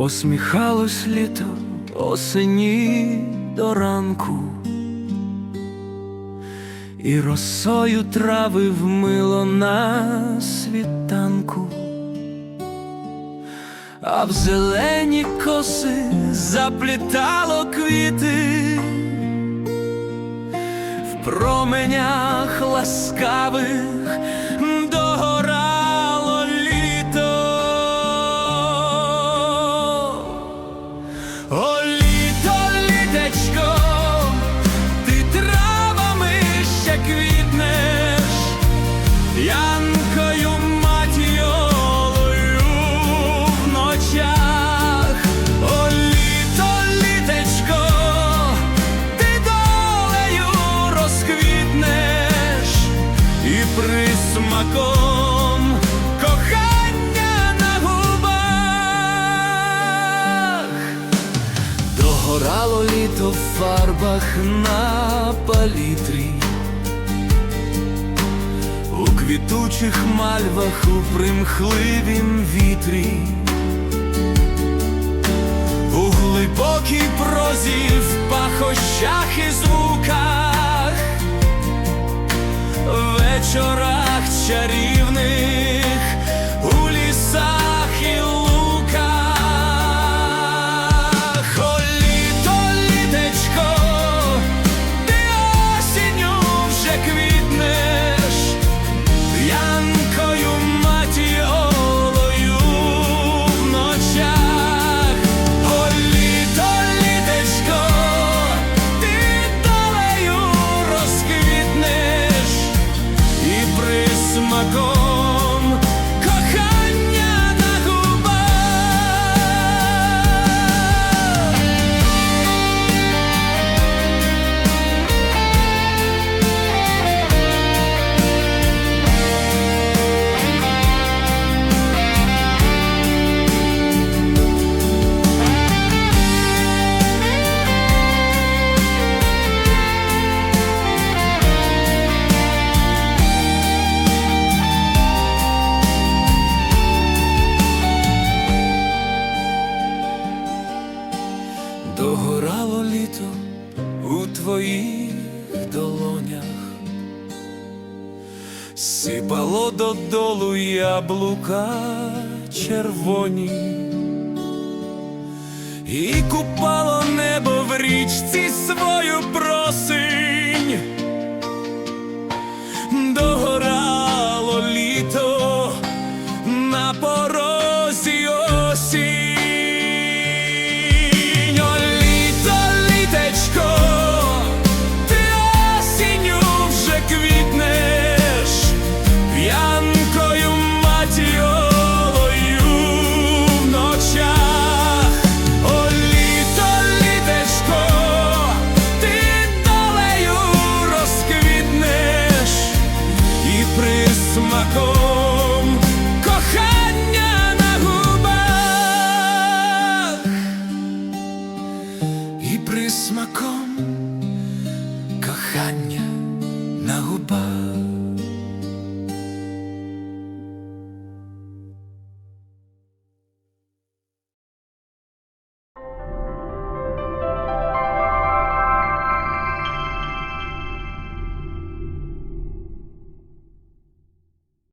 посміхалось літо осені до ранку, і росою трави вмило на світанку, а в зелені коси заплітало квіти. В променях ласкавих присмаком. Кохання на губах. Догорало літо в фарбах на палітрі, у квітучих мальвах у примхливім вітрі, у глибокій прозі в пахощах і звуках, вечорах чарівних Догорало літо у твоїх долонях, сипало додолу яблука червоні, і купало небо в річці свою просить. смаком кохання на губах і присмаком.